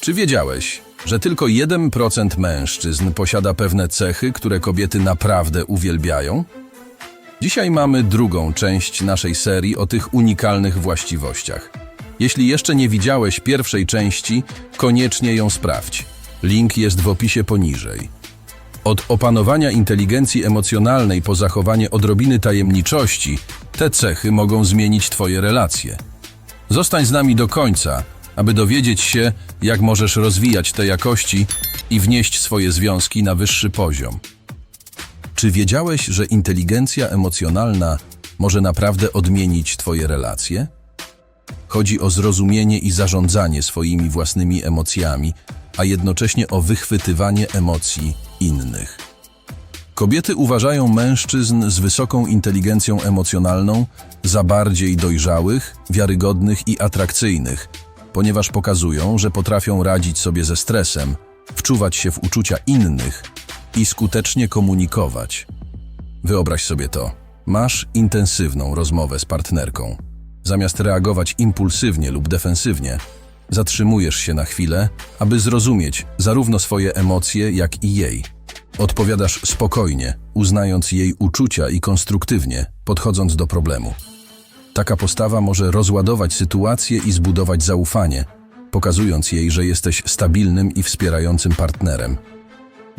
Czy wiedziałeś, że tylko 1% mężczyzn posiada pewne cechy, które kobiety naprawdę uwielbiają? Dzisiaj mamy drugą część naszej serii o tych unikalnych właściwościach. Jeśli jeszcze nie widziałeś pierwszej części, koniecznie ją sprawdź. Link jest w opisie poniżej. Od opanowania inteligencji emocjonalnej po zachowanie odrobiny tajemniczości, te cechy mogą zmienić Twoje relacje. Zostań z nami do końca, aby dowiedzieć się, jak możesz rozwijać te jakości i wnieść swoje związki na wyższy poziom. Czy wiedziałeś, że inteligencja emocjonalna może naprawdę odmienić Twoje relacje? Chodzi o zrozumienie i zarządzanie swoimi własnymi emocjami, a jednocześnie o wychwytywanie emocji innych. Kobiety uważają mężczyzn z wysoką inteligencją emocjonalną za bardziej dojrzałych, wiarygodnych i atrakcyjnych, ponieważ pokazują, że potrafią radzić sobie ze stresem, wczuwać się w uczucia innych i skutecznie komunikować. Wyobraź sobie to. Masz intensywną rozmowę z partnerką. Zamiast reagować impulsywnie lub defensywnie, zatrzymujesz się na chwilę, aby zrozumieć zarówno swoje emocje, jak i jej. Odpowiadasz spokojnie, uznając jej uczucia i konstruktywnie, podchodząc do problemu. Taka postawa może rozładować sytuację i zbudować zaufanie, pokazując jej, że jesteś stabilnym i wspierającym partnerem.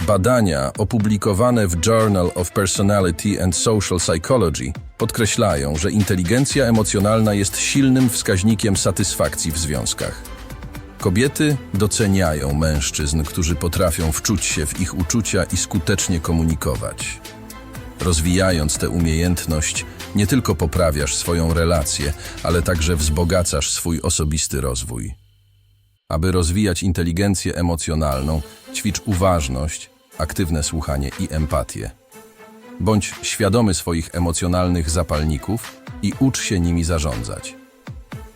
Badania opublikowane w Journal of Personality and Social Psychology podkreślają, że inteligencja emocjonalna jest silnym wskaźnikiem satysfakcji w związkach. Kobiety doceniają mężczyzn, którzy potrafią wczuć się w ich uczucia i skutecznie komunikować. Rozwijając tę umiejętność, nie tylko poprawiasz swoją relację, ale także wzbogacasz swój osobisty rozwój. Aby rozwijać inteligencję emocjonalną, ćwicz uważność, aktywne słuchanie i empatię. Bądź świadomy swoich emocjonalnych zapalników i ucz się nimi zarządzać.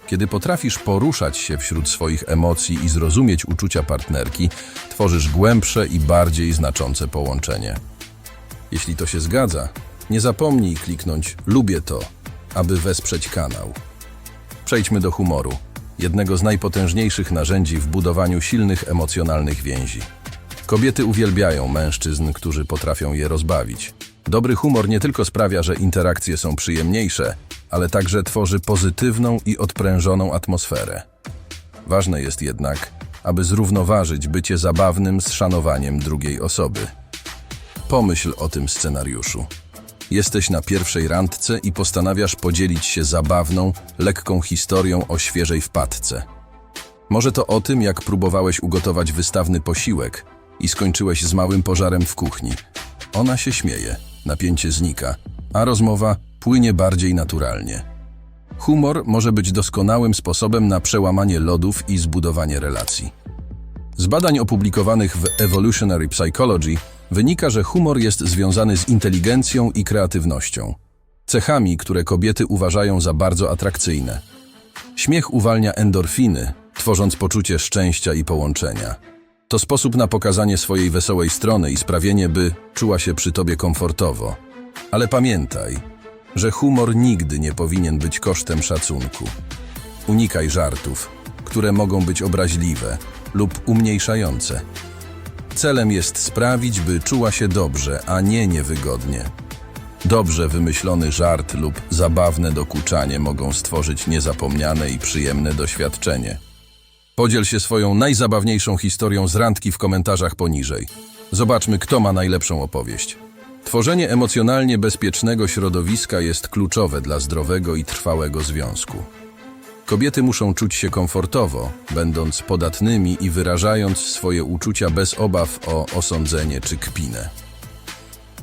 Kiedy potrafisz poruszać się wśród swoich emocji i zrozumieć uczucia partnerki, tworzysz głębsze i bardziej znaczące połączenie. Jeśli to się zgadza, nie zapomnij kliknąć Lubię to, aby wesprzeć kanał. Przejdźmy do humoru, jednego z najpotężniejszych narzędzi w budowaniu silnych emocjonalnych więzi. Kobiety uwielbiają mężczyzn, którzy potrafią je rozbawić. Dobry humor nie tylko sprawia, że interakcje są przyjemniejsze, ale także tworzy pozytywną i odprężoną atmosferę. Ważne jest jednak, aby zrównoważyć bycie zabawnym z szanowaniem drugiej osoby. Pomyśl o tym scenariuszu. Jesteś na pierwszej randce i postanawiasz podzielić się zabawną, lekką historią o świeżej wpadce. Może to o tym, jak próbowałeś ugotować wystawny posiłek i skończyłeś z małym pożarem w kuchni. Ona się śmieje, napięcie znika, a rozmowa płynie bardziej naturalnie. Humor może być doskonałym sposobem na przełamanie lodów i zbudowanie relacji. Z badań opublikowanych w Evolutionary Psychology wynika, że humor jest związany z inteligencją i kreatywnością, cechami, które kobiety uważają za bardzo atrakcyjne. Śmiech uwalnia endorfiny, tworząc poczucie szczęścia i połączenia. To sposób na pokazanie swojej wesołej strony i sprawienie, by czuła się przy tobie komfortowo. Ale pamiętaj, że humor nigdy nie powinien być kosztem szacunku. Unikaj żartów, które mogą być obraźliwe lub umniejszające. Celem jest sprawić, by czuła się dobrze, a nie niewygodnie. Dobrze wymyślony żart lub zabawne dokuczanie mogą stworzyć niezapomniane i przyjemne doświadczenie. Podziel się swoją najzabawniejszą historią z randki w komentarzach poniżej. Zobaczmy, kto ma najlepszą opowieść. Tworzenie emocjonalnie bezpiecznego środowiska jest kluczowe dla zdrowego i trwałego związku. Kobiety muszą czuć się komfortowo, będąc podatnymi i wyrażając swoje uczucia bez obaw o osądzenie czy kpinę.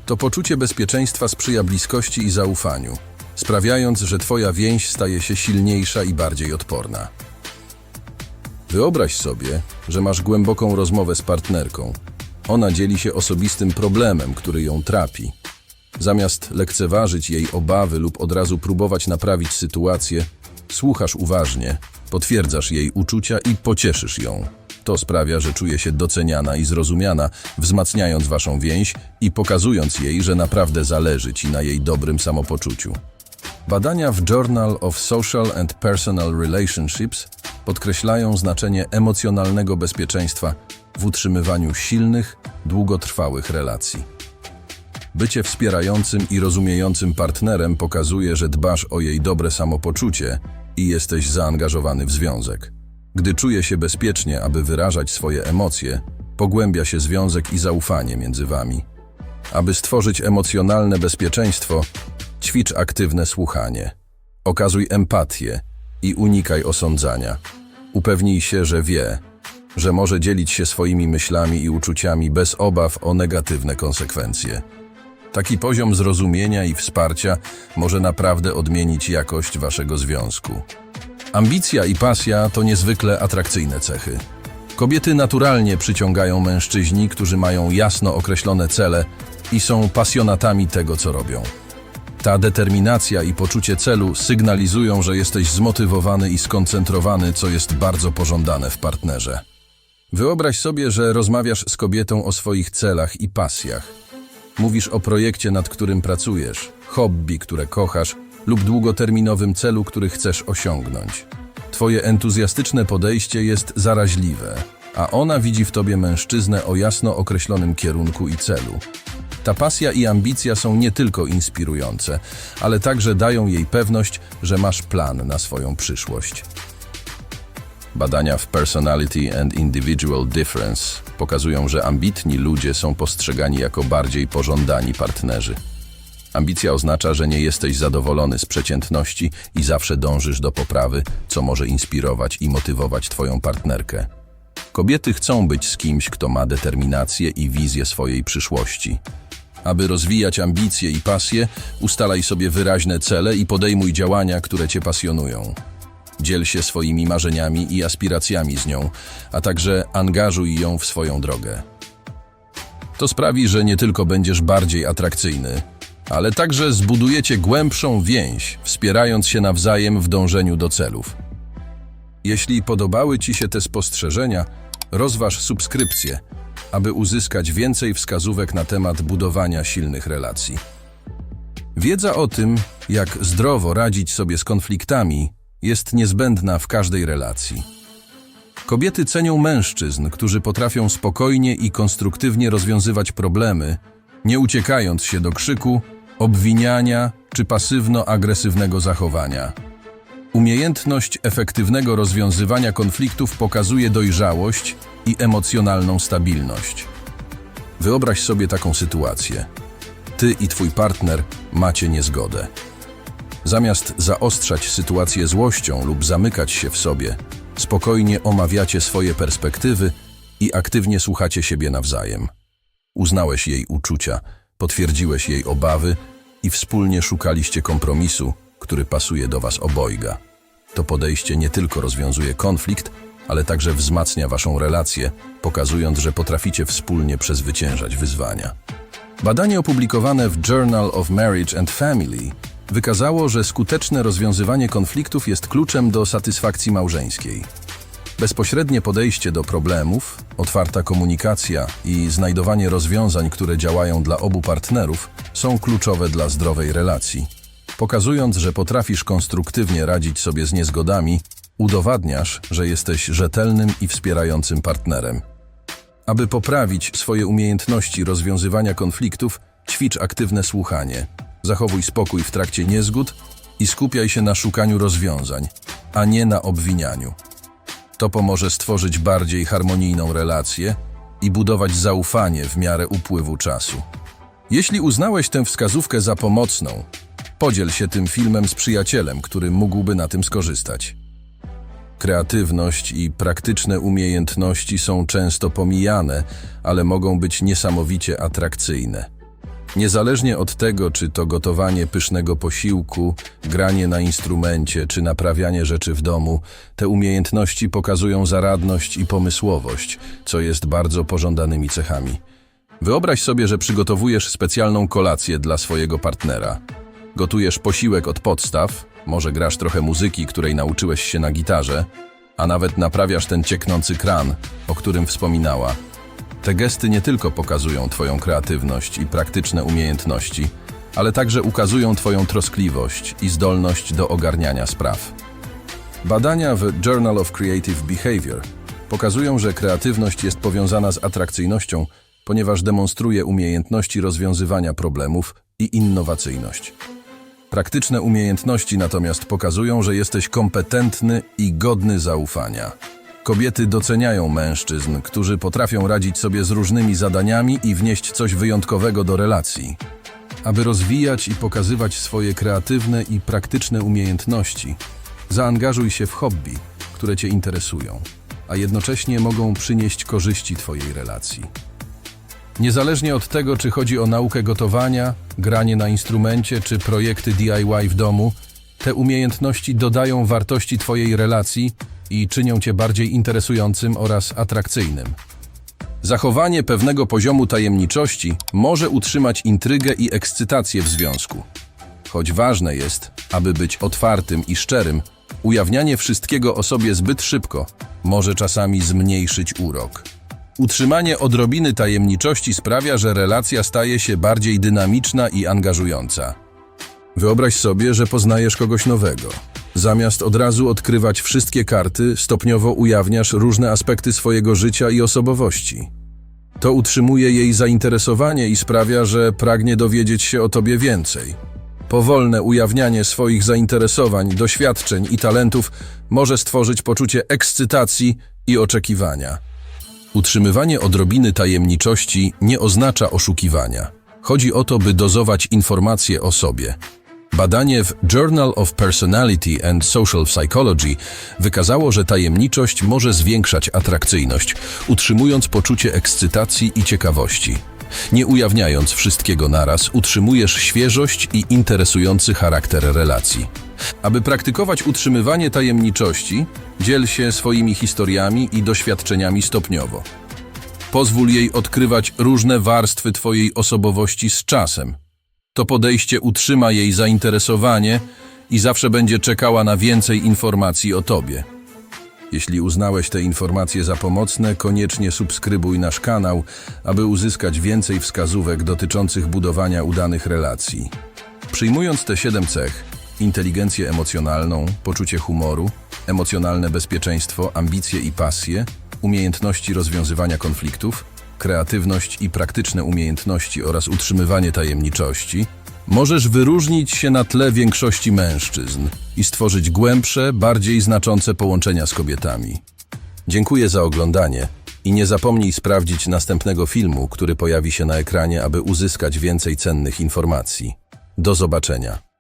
To poczucie bezpieczeństwa sprzyja bliskości i zaufaniu, sprawiając, że Twoja więź staje się silniejsza i bardziej odporna. Wyobraź sobie, że masz głęboką rozmowę z partnerką. Ona dzieli się osobistym problemem, który ją trapi. Zamiast lekceważyć jej obawy lub od razu próbować naprawić sytuację, słuchasz uważnie, potwierdzasz jej uczucia i pocieszysz ją. To sprawia, że czuje się doceniana i zrozumiana, wzmacniając waszą więź i pokazując jej, że naprawdę zależy ci na jej dobrym samopoczuciu. Badania w Journal of Social and Personal Relationships podkreślają znaczenie emocjonalnego bezpieczeństwa w utrzymywaniu silnych, długotrwałych relacji. Bycie wspierającym i rozumiejącym partnerem pokazuje, że dbasz o jej dobre samopoczucie i jesteś zaangażowany w związek. Gdy czuje się bezpiecznie, aby wyrażać swoje emocje, pogłębia się związek i zaufanie między wami. Aby stworzyć emocjonalne bezpieczeństwo, ćwicz aktywne słuchanie. Okazuj empatię i unikaj osądzania. Upewnij się, że wie, że może dzielić się swoimi myślami i uczuciami bez obaw o negatywne konsekwencje. Taki poziom zrozumienia i wsparcia może naprawdę odmienić jakość waszego związku. Ambicja i pasja to niezwykle atrakcyjne cechy. Kobiety naturalnie przyciągają mężczyźni, którzy mają jasno określone cele i są pasjonatami tego, co robią. Ta determinacja i poczucie celu sygnalizują, że jesteś zmotywowany i skoncentrowany, co jest bardzo pożądane w partnerze. Wyobraź sobie, że rozmawiasz z kobietą o swoich celach i pasjach. Mówisz o projekcie, nad którym pracujesz, hobby, które kochasz lub długoterminowym celu, który chcesz osiągnąć. Twoje entuzjastyczne podejście jest zaraźliwe, a ona widzi w tobie mężczyznę o jasno określonym kierunku i celu. Ta pasja i ambicja są nie tylko inspirujące, ale także dają jej pewność, że masz plan na swoją przyszłość. Badania w Personality and Individual Difference pokazują, że ambitni ludzie są postrzegani jako bardziej pożądani partnerzy. Ambicja oznacza, że nie jesteś zadowolony z przeciętności i zawsze dążysz do poprawy, co może inspirować i motywować Twoją partnerkę. Kobiety chcą być z kimś, kto ma determinację i wizję swojej przyszłości. Aby rozwijać ambicje i pasje, ustalaj sobie wyraźne cele i podejmuj działania, które Cię pasjonują. Dziel się swoimi marzeniami i aspiracjami z nią, a także angażuj ją w swoją drogę. To sprawi, że nie tylko będziesz bardziej atrakcyjny, ale także zbudujecie głębszą więź, wspierając się nawzajem w dążeniu do celów. Jeśli podobały Ci się te spostrzeżenia, rozważ subskrypcję, aby uzyskać więcej wskazówek na temat budowania silnych relacji. Wiedza o tym, jak zdrowo radzić sobie z konfliktami, jest niezbędna w każdej relacji. Kobiety cenią mężczyzn, którzy potrafią spokojnie i konstruktywnie rozwiązywać problemy, nie uciekając się do krzyku, obwiniania czy pasywno-agresywnego zachowania. Umiejętność efektywnego rozwiązywania konfliktów pokazuje dojrzałość i emocjonalną stabilność. Wyobraź sobie taką sytuację. Ty i twój partner macie niezgodę. Zamiast zaostrzać sytuację złością lub zamykać się w sobie, spokojnie omawiacie swoje perspektywy i aktywnie słuchacie siebie nawzajem. Uznałeś jej uczucia, potwierdziłeś jej obawy i wspólnie szukaliście kompromisu, który pasuje do was obojga. To podejście nie tylko rozwiązuje konflikt, ale także wzmacnia waszą relację, pokazując, że potraficie wspólnie przezwyciężać wyzwania. Badanie opublikowane w Journal of Marriage and Family wykazało, że skuteczne rozwiązywanie konfliktów jest kluczem do satysfakcji małżeńskiej. Bezpośrednie podejście do problemów, otwarta komunikacja i znajdowanie rozwiązań, które działają dla obu partnerów, są kluczowe dla zdrowej relacji. Pokazując, że potrafisz konstruktywnie radzić sobie z niezgodami, udowadniasz, że jesteś rzetelnym i wspierającym partnerem. Aby poprawić swoje umiejętności rozwiązywania konfliktów, ćwicz aktywne słuchanie. Zachowuj spokój w trakcie niezgód i skupiaj się na szukaniu rozwiązań, a nie na obwinianiu. To pomoże stworzyć bardziej harmonijną relację i budować zaufanie w miarę upływu czasu. Jeśli uznałeś tę wskazówkę za pomocną, podziel się tym filmem z przyjacielem, który mógłby na tym skorzystać. Kreatywność i praktyczne umiejętności są często pomijane, ale mogą być niesamowicie atrakcyjne. Niezależnie od tego, czy to gotowanie pysznego posiłku, granie na instrumencie, czy naprawianie rzeczy w domu, te umiejętności pokazują zaradność i pomysłowość, co jest bardzo pożądanymi cechami. Wyobraź sobie, że przygotowujesz specjalną kolację dla swojego partnera. Gotujesz posiłek od podstaw, może grasz trochę muzyki, której nauczyłeś się na gitarze, a nawet naprawiasz ten cieknący kran, o którym wspominała. Te gesty nie tylko pokazują Twoją kreatywność i praktyczne umiejętności, ale także ukazują Twoją troskliwość i zdolność do ogarniania spraw. Badania w Journal of Creative Behavior pokazują, że kreatywność jest powiązana z atrakcyjnością, ponieważ demonstruje umiejętności rozwiązywania problemów i innowacyjność. Praktyczne umiejętności natomiast pokazują, że jesteś kompetentny i godny zaufania. Kobiety doceniają mężczyzn, którzy potrafią radzić sobie z różnymi zadaniami i wnieść coś wyjątkowego do relacji. Aby rozwijać i pokazywać swoje kreatywne i praktyczne umiejętności, zaangażuj się w hobby, które Cię interesują, a jednocześnie mogą przynieść korzyści Twojej relacji. Niezależnie od tego, czy chodzi o naukę gotowania, granie na instrumencie czy projekty DIY w domu, te umiejętności dodają wartości Twojej relacji i czynią Cię bardziej interesującym oraz atrakcyjnym. Zachowanie pewnego poziomu tajemniczości może utrzymać intrygę i ekscytację w związku. Choć ważne jest, aby być otwartym i szczerym, ujawnianie wszystkiego o sobie zbyt szybko może czasami zmniejszyć urok. Utrzymanie odrobiny tajemniczości sprawia, że relacja staje się bardziej dynamiczna i angażująca. Wyobraź sobie, że poznajesz kogoś nowego. Zamiast od razu odkrywać wszystkie karty, stopniowo ujawniasz różne aspekty swojego życia i osobowości. To utrzymuje jej zainteresowanie i sprawia, że pragnie dowiedzieć się o tobie więcej. Powolne ujawnianie swoich zainteresowań, doświadczeń i talentów może stworzyć poczucie ekscytacji i oczekiwania. Utrzymywanie odrobiny tajemniczości nie oznacza oszukiwania. Chodzi o to, by dozować informacje o sobie. Badanie w Journal of Personality and Social Psychology wykazało, że tajemniczość może zwiększać atrakcyjność, utrzymując poczucie ekscytacji i ciekawości. Nie ujawniając wszystkiego naraz, utrzymujesz świeżość i interesujący charakter relacji. Aby praktykować utrzymywanie tajemniczości, dziel się swoimi historiami i doświadczeniami stopniowo. Pozwól jej odkrywać różne warstwy Twojej osobowości z czasem. To podejście utrzyma jej zainteresowanie i zawsze będzie czekała na więcej informacji o Tobie. Jeśli uznałeś te informacje za pomocne, koniecznie subskrybuj nasz kanał, aby uzyskać więcej wskazówek dotyczących budowania udanych relacji. Przyjmując te siedem cech inteligencję emocjonalną, poczucie humoru, emocjonalne bezpieczeństwo, ambicje i pasje, umiejętności rozwiązywania konfliktów, kreatywność i praktyczne umiejętności oraz utrzymywanie tajemniczości, możesz wyróżnić się na tle większości mężczyzn i stworzyć głębsze, bardziej znaczące połączenia z kobietami. Dziękuję za oglądanie i nie zapomnij sprawdzić następnego filmu, który pojawi się na ekranie, aby uzyskać więcej cennych informacji. Do zobaczenia.